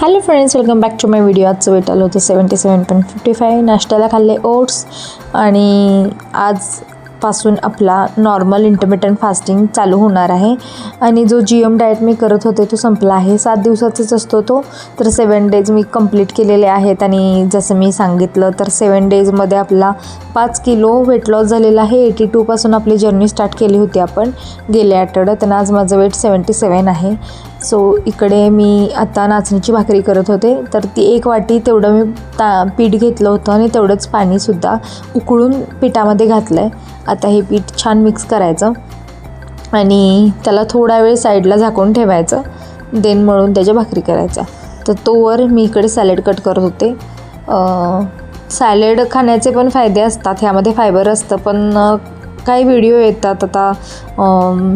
Hello friends welcome back to my video आजचं weight आलं होतं seventy seven point fifty five नाश्त्याला खाल्ले ओट्स आणि आज पासून आपला नॉर्मल इंटरमिटंट फास्टिंग चालू होणार आहे. आणि जो जी एम डाएट मी करत होते तो संपला आहे. सात दिवसाचाच असतो तो. तर सेवन डेज मी कंप्लीट केलेले आहेत. आणि जसं मी सांगितलं तर सेवन डेजमध्ये आपला पाच किलो वेट लॉस झालेला आहे. एटी टूपासून आपली जर्नी स्टार्ट केली होती आपण. गेल्या आठवड्यात आणि आज माझं वेट सेवन्टी सेवन आहे. सो इकडे मी आता नाचणीची भाकरी करत होते. तर ती एक वाटी तेवढं मी ता पीठ घेतलं होतं आणि तेवढंच पाणीसुद्धा उकळून पिठामध्ये घातलं आहे आता हे पीठ छान मिक्स करायचं आणि त्याला थोडा वेळ साईडला झाकून ठेवायचं. देन मळून त्याच्या भाकरी करायचा तर तोवर मी इकडे सॅलेड कट करत होते. सॅलेड खाण्याचे पण फायदे असतात. ह्यामध्ये फायबर असतं पण काही व्हिडिओ येतात. आता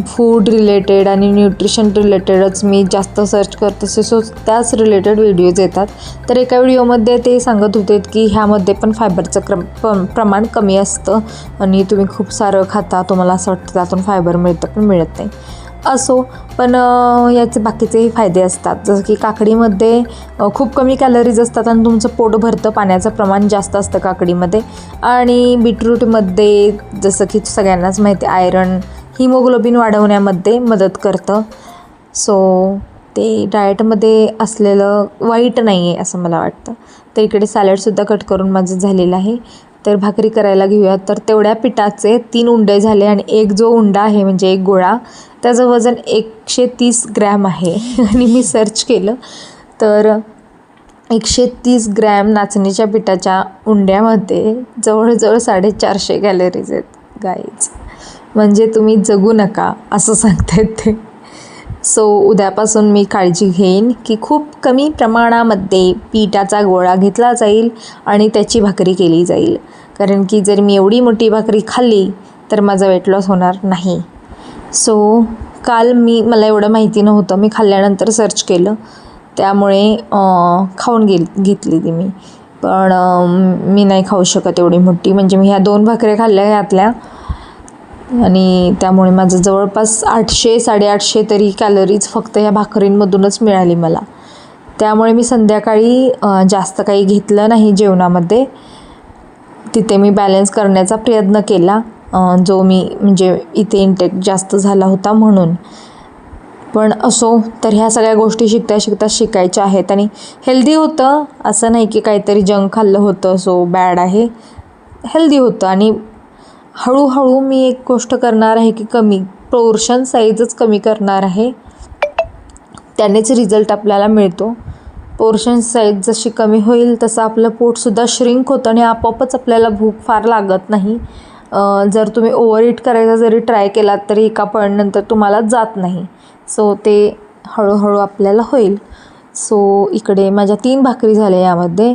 फूड रिलेटेड आणि न्यूट्रिशन रिलेटेडच मी जास्त सर्च करत असे सो त्याच रिलेटेड व्हिडिओज येतात. तर एका व्हिडिओमध्ये ते सांगत होते की ह्यामध्ये पण फायबरचं क्रम प- प्रमाण कमी असतं आणि तुम्ही खूप सारं खाता तुम्हाला असं वाटतं त्यातून फायबर मिळतं पण मिळत नाही. असो पण याचे बाकीचेही फायदे असतात. जसं की काकडीमध्ये खूप कमी कॅलरीज असतात आणि तुमचं पोट भरतं पाण्याचं प्रमाण जास्त असतं काकडीमध्ये. आणि बीटरूटमध्ये जसं की सगळ्यांनाच माहिती आहे आयरन हिमोग्लोबिन वाढवण्यामध्ये मदत करतं. सो ते डाएटमध्ये असलेलं वाईट नाही आहे असं मला वाटतं. तर इकडे सॅलडसुद्धा कट करून माझं झालेलं आहे. तर भाकरी करायला घेऊयात. तर तेवढ्या पिठाचे तीन उंडे झाले आणि एक जो उंडा आहे म्हणजे एक गोळा त्याचं वजन एकशे तीस ग्रॅम आहे. आणि मी सर्च केलं तर एकशे तीस ग्रॅम नाचणीच्या पिठाच्या उंड्यामध्ये जवळजवळ साडेचारशे कॅलरीज आहेत गाईज म्हणजे तुम्ही जगू नका असं सांगतायत ते. सो उद्यापासून मी काळजी घेईन की खूप कमी प्रमाणामध्ये पिठाचा गोळा घेतला जाईल आणि त्याची भाकरी केली जाईल. कारण की जर मी एवढी मोठी भाकरी खाल्ली तर माझा वेट लॉस होणार नाही. सो काल मी मला एवढं माहिती नव्हतं. मी खाल्ल्यानंतर सर्च केलं. त्यामुळे खाऊन गे घेतली ती मी. पण मी नाही खाऊ शकत एवढी मोठी. म्हणजे मी ह्या दोन भाकऱ्या खाल्ल्या यातल्या आणि त्यामुळे माझं जवळपास आठशे साडेआठशे तरी कॅलरीज फक्त ह्या भाकरींमधूनच मिळाली मला. त्यामुळे मी संध्याकाळी जास्त काही घेतलं नाही जेवणामध्ये. तिथे मी बॅलन्स करण्याचा प्रयत्न केला. जो मी म्हणजे इथे इंटेक जास्त झाला होता म्हणून. पण असो तर ह्या सगळ्या गोष्टी शिकता शिकता शिकायच्या आहेत. आणि हेल्दी होतं. असं नाही की काहीतरी जंक खाल्लं होतं सो बॅड आहे. हेल्दी होतं. आणि हळूहळू मी एक गोष्ट करणार आहे की कमी पोर्शन साईजच कमी करणार आहे. त्यानेच रिझल्ट आपल्याला मिळतो. पोर्शन साईज जशी कमी होईल तसं आपलं पोटसुद्धा श्रिंक होतं आणि आपोआपच आपल्याला भूक फार लागत नाही. जर तुम्ही ओव्हर इट करायचा जरी ट्राय केलात तरी एका पॉईंटनंतर तुम्हाला जात नाही. सो ते हळूहळू आपल्याला होईल. सो इकडे माझ्या तीन भाकरी झाल्या यामध्ये.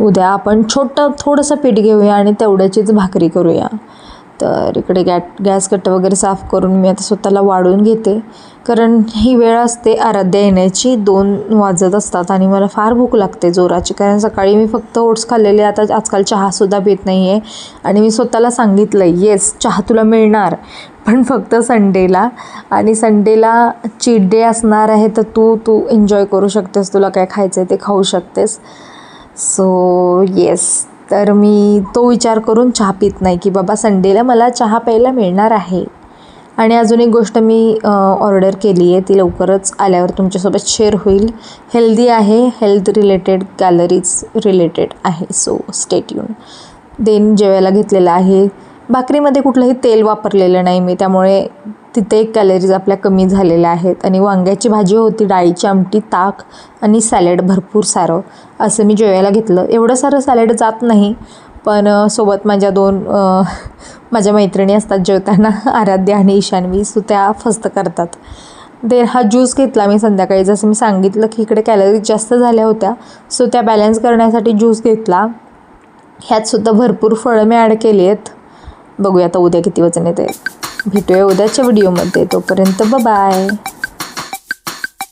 उद्या आपण छोटं थोडंसं पीठ घेऊया आणि तेवढ्याचीच भाकरी करूया. तर इकडे गॅ गॅस कट्ट वगैरे साफ करून मी आता स्वतःला वाढून घेते. कारण ही वेळ असते आराध्या येण्याची. दोन वाजत असतात आणि मला फार भूक लागते जोराची. कारण सकाळी मी फक्त ओट्स खाल्लेले आता आजकाल चहासुद्धा पित नाही आहे आणि मी स्वतःला सांगितलं येस चहा तुला मिळणार. पण फक्त संडेला. आणि संडेला चीट डे असणार आहे तर तू तू एन्जॉय करू शकतेस. तुला काय खायचं आहे ते खाऊ शकतेस. सो येस तर मी तो विचार करून चहा पित नाही की बाबा संडेला मला चहा प्यायला मिळणार आहे. आणि अजून एक गोष्ट मी ऑर्डर केली आहे ती लवकरच आल्यावर तुमच्यासोबत शेअर होईल. हेल्दी आहे हेल्थ रिलेटेड कॅलरीज रिलेटेड आहे. सो स्टेट येऊन देन जेवायला घेतलेलं आहे. भाकरीमध्ये कुठलंही तेल वापरलेलं नाही मी त्यामुळे तिथे एक कॅलरीज आपल्या कमी झालेल्या आहेत. आणि वांग्याची भाजी होती डाळीची आमटी ताक आणि सॅलेड भरपूर सारं. असं मी जेवायला घेतलं. एवढं सारं सॅलेड जात नाही पण सोबत माझ्या दोन माझ्या मैत्रिणी असतात जेवताना आराध्या आणि ईशानवी सो त्या फस्त करतात. देर हा ज्यूस घेतला मी संध्याकाळी. जसं मी सांगितलं की इकडे कॅलरीज जास्त झाल्या होत्या सो त्या बॅलन्स करण्यासाठी ज्यूस घेतला. ह्यातसुद्धा भरपूर फळं मी ॲड केली आहेत. बघूया आता उद्या किती वजन येते भेटूया उद्याच्या व्हिडिओमध्ये तोपर्यंत बाय